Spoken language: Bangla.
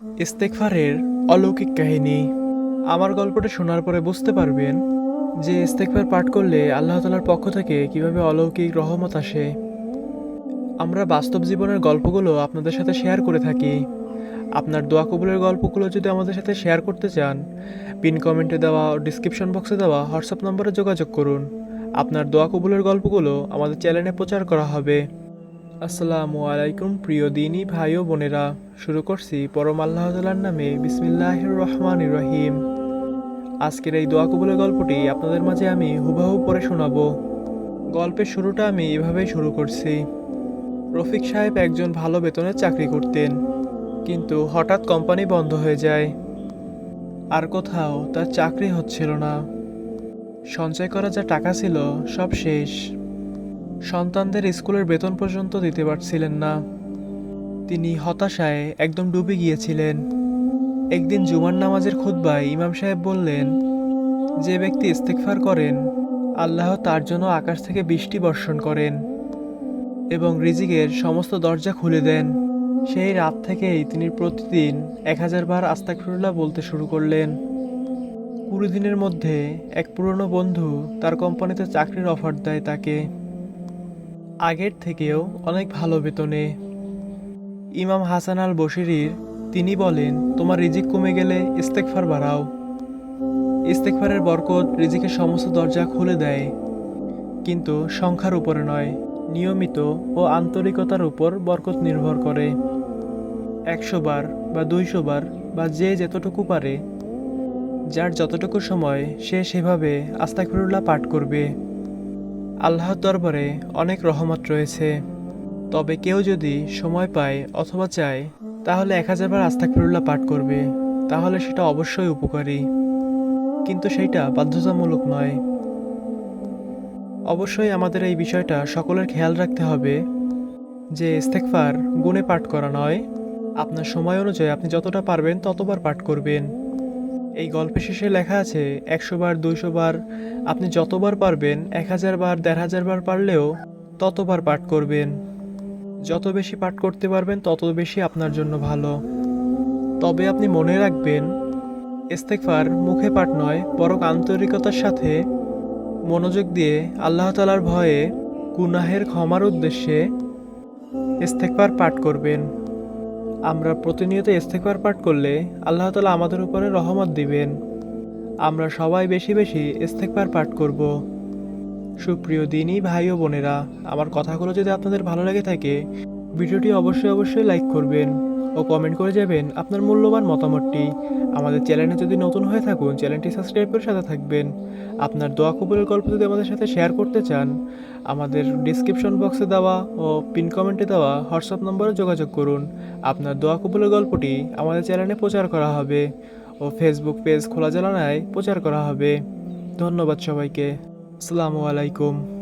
ইস্তেকফারের অলৌকিক কাহিনী। আমার গল্পটা শোনার পরে বুঝতে পারবেন যে ইস্তেকফার পাঠ করলে আল্লাহ তালার পক্ষ থেকে কীভাবে অলৌকিক রহমত আসে। আমরা বাস্তব জীবনের গল্পগুলো আপনাদের সাথে শেয়ার করে থাকি। আপনার দোয়া কবুলের গল্পগুলো যদি আমাদের সাথে শেয়ার করতে চান, পিন কমেন্টে দেওয়া, ডিসক্রিপশন বক্সে দেওয়া, হোয়াটসঅ্যাপ নম্বরে যোগাযোগ করুন। আপনার দোয়া কবুলের গল্পগুলো আমাদের চ্যানেলে প্রচার করা হবে। আসসালামু আলাইকুম, প্রিয় দিনী ভাই ও বোনেরা। শুরু করছি পরম আল্লাহ তালার নামে বিসমিল্লাহির রহমান রহিম। আজকের এই দোয়া কবুলের গল্পটি আপনাদের মাঝে আমি হুবাহু পড়ে শোনাবো। গল্পের শুরুটা আমি এভাবেই শুরু করছি। রফিক সাহেব একজন ভালো বেতনের চাকরি করতেন, কিন্তু হঠাৎ কোম্পানি বন্ধ হয়ে যায়। আর কোথাও তার চাকরি হচ্ছিল না। সঞ্চয় করা যা টাকা ছিল সব শেষ। সন্তানদের স্কুলের বেতন পর্যন্ত দিতে পারছিলেন না। তিনি হতাশায় একদম ডুবে গিয়েছিলেন। একদিন জুমার নামাজের খুতবায় ইমাম সাহেব বললেন, যে ব্যক্তি ইস্তেকফার করেন, আল্লাহ তার জন্য আকাশ থেকে বৃষ্টি বর্ষণ করেন এবং রিজিকের সমস্ত দরজা খুলে দেন। সেই রাত থেকেই তিনি প্রতিদিন এক হাজার বার আস্তাকফিরুল্লাহ বলতে শুরু করলেন। কুড়ি দিনের মধ্যে এক পুরনো বন্ধু তার কোম্পানিতে চাকরির অফার দেয় তাকে। আগের থেকেও অনেক ভালো বেতনে। ইমাম হাসান আল বশিরির তিনি বলেন, তোমার রিজিক কমে গেলে ইস্তেকফার বাড়াও। ইস্তেকফারের বরকত রিজিকের সমস্ত দরজা খুলে দেয়, কিন্তু সংখ্যার উপরে নয়, নিয়মিত ও আন্তরিকতার উপর বরকত নির্ভর করে। একশো বার বা দুইশো বার বা যে যতটুকু পারে, যার যতটুকু সময় সে সেভাবে আস্তাকফিরুল্লাহ পাঠ করবে। আল্লাহর দরবারে অনেক রহমত রয়েছে। তবে কেউ যদি সময় পায় অথবা চায়, তাহলে এক হাজারবার আস্তাকফিরুল্লাহ পাঠ করবে, তাহলে সেটা অবশ্যই উপকারী। কিন্তু সেইটা বাধ্যতামূলক নয়। অবশ্যই আমাদের এই বিষয়টা সকলের খেয়াল রাখতে হবে যে ইস্তেকফার গুণে পাঠ করা নয়। আপনার সময় অনুযায়ী আপনি যতটা পারবেন ততবার পাঠ করবেন। এই গল্পের শেষে লেখা আছে, একশো বার, দুইশো বার, আপনি যতবার পারবেন, এক হাজার বার, দেড় হাজার বার পারলেও ততবার পাঠ করবেন। যত বেশি পাঠ করতে পারবেন, তত বেশি আপনার জন্য ভালো। তবে আপনি মনে রাখবেন ইস্তেকফার মুখে পাঠ নয়, বরং আন্তরিকতার সাথে মনোযোগ দিয়ে আল্লাহ তালার ভয়ে গুনাহের ক্ষমার উদ্দেশ্যে ইস্তেকবার পাঠ করবেন। আমরা প্রতিনিয়ত ইস্তেকবার পাঠ করলে আল্লাহ তালা আমাদের উপরে রহমত দিবেন। আমরা সবাই বেশি বেশি ইস্তেকবার পাঠ করব। সুপ্রিয় দিনই ভাই ও বোনেরা, আমার কথাগুলো যদি আপনাদের ভালো লেগে থাকে, ভিডিওটি অবশ্যই অবশ্যই লাইক করবেন। ও কমেন্ট করে যাবেন আপনার মূল্যবান মতামতটি। আমাদের চ্যানেলে যদি নতুন হয়ে থাকুন চ্যানেলটি সাবস্ক্রাইব করে সাথে থাকবেন। আপনার দোয়া কবুলের গল্প যদি আমাদের সাথে শেয়ার করতে চান, আমাদের ডিসক্রিপশন বক্সে দেওয়া ও পিন কমেন্টে দেওয়া হোয়াটসঅ্যাপ নম্বরে যোগাযোগ করুন। আপনার দোয়া কবুলের গল্পটি আমাদের চ্যানেলে প্রচার করা হবে ও ফেসবুক পেজ খোলা জানানায় প্রচার করা হবে। ধন্যবাদ সবাইকে। আসসালামু আলাইকুম।